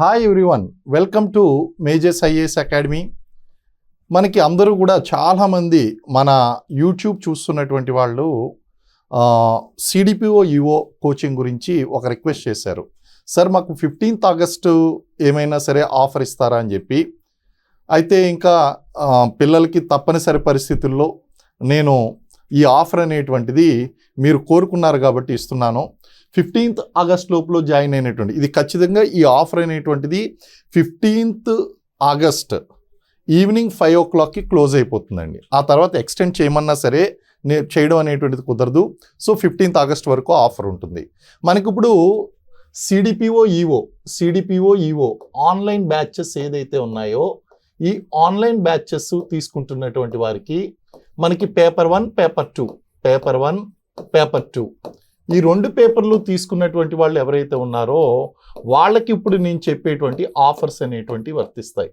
Hi everyone welcome to Majors IAS academy మనకి అందరూ కూడా చాలామంది మన యూట్యూబ్ చూస్తున్నటువంటి వాళ్ళు సిడిపిఓ యుఓ కోచింగ్ గురించి ఒక రిక్వెస్ట్ చేశారు. సార్ మాకు ఫిఫ్టీన్త్ ఆగస్టు ఏమైనా సరే ఆఫర్ ఇస్తారా అని చెప్పి. అయితే ఇంకా పిల్లలకి తప్పనిసరి పరిస్థితుల్లో నేను ఈ ఆఫర్ అనేటువంటిది మీరు కోరుకున్నారు కాబట్టి ఇస్తున్నాను. ఫిఫ్టీన్త్ ఆగస్ట్ లోపల జాయిన్ అయినటువంటి ఇది ఖచ్చితంగా ఈ ఆఫర్ అనేటువంటిది ఫిఫ్టీన్త్ ఆగస్ట్ ఈవినింగ్ ఫైవ్ ఓ క్లాక్కి క్లోజ్ అయిపోతుందండి. ఆ తర్వాత ఎక్స్టెండ్ చేయమన్నా సరే నేను చేయడం అనేటువంటిది కుదరదు. సో ఫిఫ్టీన్త్ ఆగస్ట్ వరకు ఆఫర్ ఉంటుంది. మనకి ఇప్పుడు CDPO EO CDPO EO online batches ఏదైతే ఉన్నాయో ఈ ఆన్లైన్ బ్యాచెస్ తీసుకుంటున్నటువంటి వారికి మనకి paper one paper two. Paper one paper two. ఈ రెండు పేపర్లు తీసుకున్నటువంటి వాళ్ళు ఎవరైతే ఉన్నారో వాళ్ళకి ఇప్పుడు నేను చెప్పేటువంటి ఆఫర్స్ అనేటువంటివి వర్తిస్తాయి.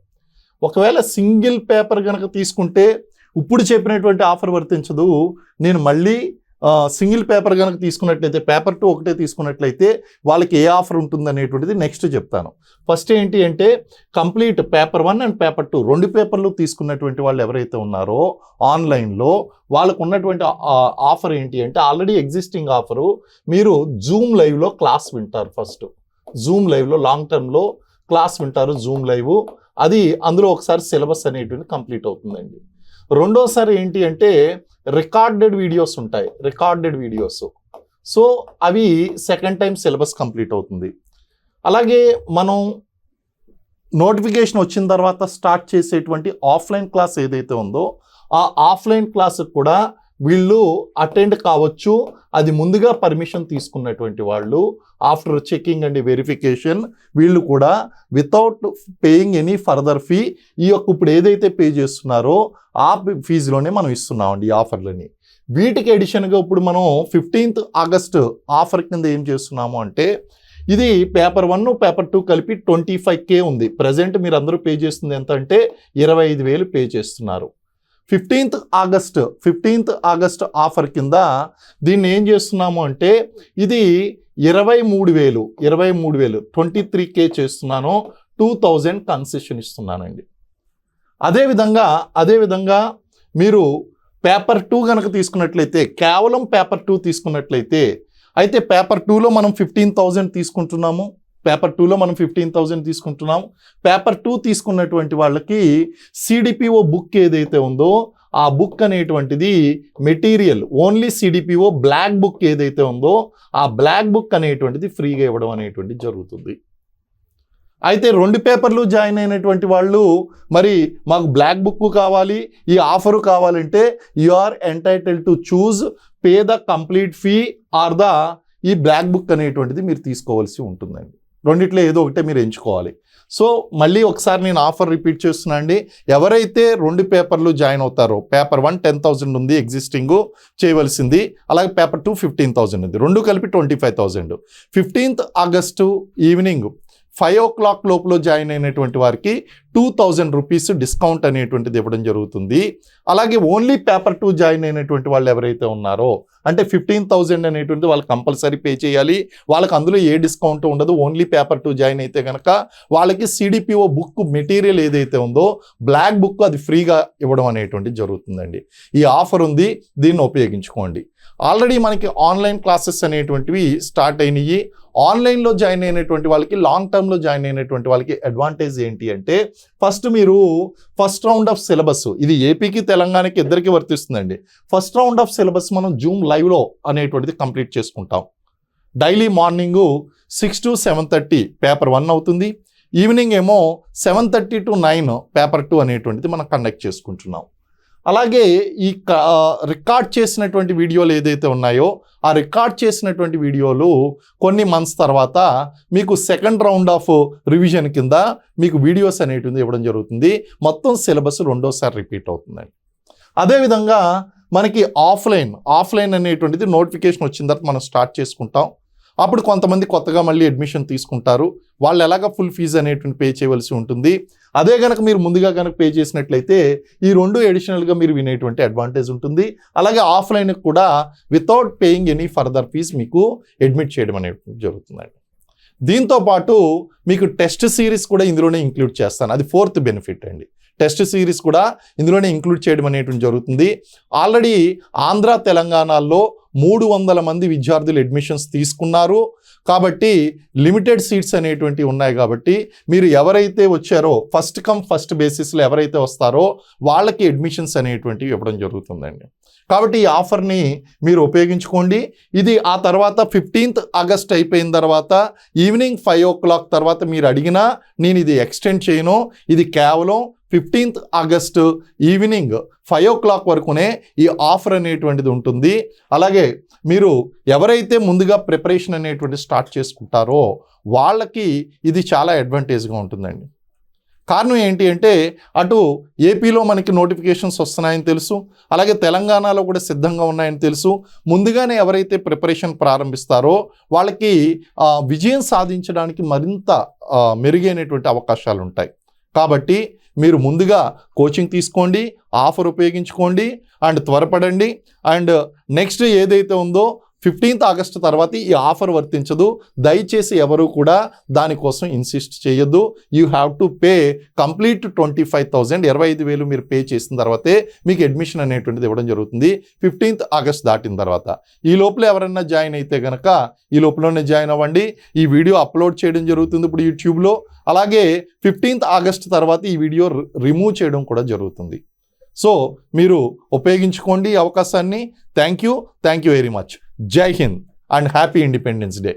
ఒకవేళ సింగిల్ పేపర్ కనుక తీసుకుంటే ఇప్పుడు చెప్పినటువంటి ఆఫర్ వర్తించదు. నేను మళ్ళీ సింగిల్ పేపర్ కనుక తీసుకున్నట్లయితే పేపర్ టూ ఒకటే తీసుకున్నట్లయితే వాళ్ళకి ఏ ఆఫర్ ఉంటుంది అనేటువంటిది నెక్స్ట్ చెప్తాను. ఫస్ట్ ఏంటి అంటే complete paper one and paper two రెండు పేపర్లు తీసుకున్నటువంటి వాళ్ళు ఎవరైతే ఉన్నారో ఆన్లైన్లో వాళ్ళకు ఉన్నటువంటి ఆఫర్ ఏంటి అంటే ఆల్రెడీ ఎగ్జిస్టింగ్ ఆఫరు మీరు జూమ్ లైవ్లో క్లాస్ వింటారు ఫస్ట్. జూమ్ లైవ్లో లాంగ్ టర్మ్లో క్లాస్ వింటారు జూమ్ లైవ్. అది అందులో ఒకసారి సిలబస్ అనేటువంటి కంప్లీట్ అవుతుందండి. రెండోసారి ఏంటి అంటే రికార్డెడ్ వీడియోస్ ఉంటాయి రికార్డెడ్ వీడియోస్. సో అవి సెకండ్ టైం సిలబస్ కంప్లీట్ అవుతుంది. అలాగే మనం నోటిఫికేషన్ వచ్చిన తర్వాత స్టార్ట్ చేసేటువంటి ఆఫ్లైన్ క్లాస్ ఏదైతే ఉందో ఆ ఆఫ్లైన్ క్లాస్ కూడా వీళ్ళు అటెండ్ కావచ్చు. అది ముందుగా పర్మిషన్ తీసుకున్నటువంటి వాళ్ళు. ఆఫ్టర్ చెకింగ్ అండ్ వెరిఫికేషన్ వీళ్ళు కూడా without paying any further fee ఈ యొక్క ఇప్పుడు ఏదైతే పే చేస్తున్నారో ఆ ఫీజులోనే మనం ఇస్తున్నామండి ఈ ఆఫర్లని. వీటికి ఎడిషన్గా ఇప్పుడు మనం ఫిఫ్టీన్త్ ఆగస్ట్ ఆఫర్ కింద ఏం చేస్తున్నాము అంటే ఇది పేపర్ వన్ పేపర్ టూ కలిపి ట్వంటీ ఫైవ్ కే ఉంది. ప్రజెంట్ మీరు అందరూ పే చేస్తుంది ఎంత అంటే ఇరవై ఐదు వేలు పే చేస్తున్నారు. Fifteenth August fifteenth August offer కింద దీన్ని ఏం చేస్తున్నాము అంటే ఇది ఇరవై మూడు వేలు ఇరవై మూడు వేలు ట్వంటీ త్రీ కే చేస్తున్నాను టూ థౌజండ్ కన్సెషన్ ఇస్తున్నానండి. అదేవిధంగా అదేవిధంగా మీరు పేపర్ టూ కనుక తీసుకున్నట్లయితే కేవలం పేపర్ టూ తీసుకున్నట్లయితే అయితే పేపర్ టూలో మనం ఫిఫ్టీన్ థౌజండ్ తీసుకుంటున్నాము. పేపర్ టూలో మనం ఫిఫ్టీన్ థౌజండ్ తీసుకుంటున్నాం. పేపర్ టూ తీసుకున్నటువంటి వాళ్ళకి సిడిపిఓ బుక్ ఏదైతే ఉందో ఆ బుక్ అనేటువంటిది material only CDPO block book ఏదైతే ఉందో ఆ బ్లాక్ బుక్ అనేటువంటిది ఫ్రీగా ఇవ్వడం అనేటువంటిది జరుగుతుంది. అయితే రెండు పేపర్లు జాయిన్ అయినటువంటి వాళ్ళు మరి మాకు బ్లాక్ బుక్ కావాలి ఈ ఆఫరు కావాలంటే you are entitled to choose pay the complete fee or the ఈ బ్లాక్ బుక్ అనేటువంటిది మీరు తీసుకోవాల్సి ఉంటుందండి. రెండిట్లో ఏదో ఒకటే మీరు ఎంచుకోవాలి. సో మళ్ళీ ఒకసారి నేను ఆఫర్ రిపీట్ చేస్తున్నా అండి. ఎవరైతే రెండు పేపర్లు జాయిన్ అవుతారో పేపర్ వన్ టెన్ థౌజండ్ ఉంది ఎగ్జిస్టింగ్ చేయవలసింది అలాగే పేపర్ టూ ఫిఫ్టీన్ థౌజండ్ ఉంది. రెండు కలిపి twenty five thousand fifteenth August evening five o'clock లోపల జాయిన్ అయినటువంటి వారికి టూ థౌజండ్ రూపీస్ డిస్కౌంట్ అనేటువంటిది ఇవ్వడం జరుగుతుంది. అలాగే ఓన్లీ పేపర్ టూ జాయిన్ అయినటువంటి వాళ్ళు ఎవరైతే ఉన్నారో అంటే ఫిఫ్టీన్ థౌజండ్ అనేటువంటి వాళ్ళు కంపల్సరీ పే చేయాలి. వాళ్ళకి అందులో ఏ డిస్కౌంట్ ఉండదు. ఓన్లీ పేపర్ టూ జాయిన్ అయితే కనుక వాళ్ళకి సిడిపిఓ బుక్ మెటీరియల్ ఏదైతే ఉందో బ్లాక్ బుక్ అది ఫ్రీగా ఇవ్వడం అనేటువంటిది జరుగుతుందండి. ఈ ఆఫర్ ఉంది. దీన్ని ఉపయోగించుకోండి. ఆల్రెడీ మనకి ఆన్లైన్ క్లాసెస్ అనేటువంటివి స్టార్ట్ అయినాయి. ఆన్లైన్లో జాయిన్ అయినటువంటి వాళ్ళకి లాంగ్ టర్మ్లో జాయిన్ అయినటువంటి వాళ్ళకి అడ్వాంటేజ్ ఏంటి అంటే ఫస్ట్ మీరు ఫస్ట్ రౌండ్ ఆఫ్ సిలబస్ ఇది ఏపీకి తెలంగాణకి ఇద్దరికి వర్తిస్తుందండి. ఫస్ట్ రౌండ్ ఆఫ్ సిలబస్ మనం జూమ్ లైవ్లో అనేటువంటిది కంప్లీట్ చేసుకుంటాం. Daily morning six to seven thirty paper one అవుతుంది. ఈవినింగ్ ఏమో seven thirty to nine paper two అనేటువంటిది మనం కండక్ట్ చేసుకుంటున్నాం. అలాగే ఈ క- రికార్డ్ చేసినటువంటి వీడియోలు ఏదైతే ఉన్నాయో ఆ రికార్డ్ చేసినటువంటి వీడియోలు కొన్ని మంత్స్ తర్వాత మీకు సెకండ్ రౌండ్ ఆఫ్ రివిజన్ కింద మీకు వీడియోస్ అనేటివి ఇవ్వడం జరుగుతుంది. మొత్తం సిలబస్ రెండోసారి రిపీట్ అవుతుందండి అదేవిధంగా మనకి ఆఫ్లైన్ ఆఫ్లైన్ అనేటువంటిది నోటిఫికేషన్ వచ్చిన తర్వాత మనం స్టార్ట్ చేసుకుంటాం. అప్పుడు కొంతమంది కొత్తగా మళ్ళీ అడ్మిషన్ తీసుకుంటారు. వాళ్ళు ఎలాగ ఫుల్ ఫీజు అనేటువంటి పే చేయవలసి ఉంటుంది. అదే కనుక మీరు ముందుగా కనుక పే చేసినట్లయితే ఈ రెండు ఎడిషనల్గా మీరు వినేటువంటి అడ్వాంటేజ్ ఉంటుంది. అలాగే ఆఫ్లైన్ కూడా without paying any further fees మీకు అడ్మిట్ చేయడం అనేది జరుగుతుందండి. దీంతో పాటు మీకు టెస్ట్ సిరీస్ కూడా ఇందులోనే ఇంక్లూడ్ చేస్తాను. అది ఫోర్త్ బెనిఫిట్ అండి. టెస్ట్ సిరీస్ కూడా ఇందులోనే ఇంక్లూడ్ చేయడం అనేటువంటి జరుగుతుంది. ఆల్రెడీ ఆంధ్ర తెలంగాణలో మూడు వందల మంది విద్యార్థులు అడ్మిషన్స్ తీసుకున్నారు. కాబట్టి లిమిటెడ్ సీట్స్ అనేటువంటి ఉన్నాయి కాబట్టి మీరు ఎవరైతే వచ్చారో ఫస్ట్ కమ్ ఫస్ట్ బేసిస్లో ఎవరైతే వస్తారో వాళ్ళకి అడ్మిషన్స్ అనేటువంటివి ఇవ్వడం జరుగుతుందండి. కాబట్టి ఈ ఆఫర్ని మీరు ఉపయోగించుకోండి. ఇది ఆ తర్వాత ఫిఫ్టీన్త్ ఆగస్ట్ అయిపోయిన తర్వాత ఈవినింగ్ ఫైవ్ ఓ క్లాక్ తర్వాత మీరు అడిగినా నేను ఇది ఎక్స్టెండ్ చేయను. ఇది కేవలం fifteenth August evening five o'clock వరకునే ఈ ఆఫర్ అనేటువంటిది ఉంటుంది. అలాగే మీరు ఎవరైతే ముందుగా ప్రిపరేషన్ అనేటువంటి స్టార్ట్ చేసుకుంటారో వాళ్ళకి ఇది చాలా అడ్వాంటేజ్గా ఉంటుందండి. కారణం ఏంటి అంటే అటు ఏపీలో మనకి నోటిఫికేషన్స్ వస్తున్నాయని తెలుసు అలాగే తెలంగాణలో కూడా సిద్ధంగా ఉన్నాయని తెలుసు. ముందుగానే ఎవరైతే ప్రిపరేషన్ ప్రారంభిస్తారో వాళ్ళకి విజయం సాధించడానికి మరింత మెరుగైనటువంటి అవకాశాలు ఉంటాయి కాబట్టి మీరు ముందుగా కోచింగ్ తీసుకోండి ఆఫర్ ఉపయోగించుకోండి అండ్ త్వరపడండి అండ్ నెక్స్ట్ ఏదైతే ఉందో ఫిఫ్టీన్త్ ఆగస్ట్ తర్వాత ఈ ఆఫర్ వర్తించదు. దయచేసి ఎవరు కూడా దానికోసం ఇన్సిస్ట్ చేయొద్దు. You have to pay complete twenty five thousand ఇరవై ఐదు వేలు మీరు పే చేసిన తర్వాతే మీకు అడ్మిషన్ అనేటువంటిది ఇవ్వడం జరుగుతుంది. ఫిఫ్టీన్త్ ఆగస్ట్ దాటిన తర్వాత. ఈ లోపల ఎవరైనా జాయిన్ అయితే కనుక ఈ లోపలనే జాయిన్ అవ్వండి. ఈ వీడియో అప్లోడ్ చేయడం జరుగుతుంది ఇప్పుడు యూట్యూబ్లో. అలాగే ఫిఫ్టీన్త్ ఆగస్ట్ తర్వాత ఈ వీడియో రిమూవ్ చేయడం కూడా జరుగుతుంది. సో మీరు ఉపయోగించుకోండి ఈ అవకాశాన్ని. Thank you. Thank you very much. Jai Hind and happy Independence Day.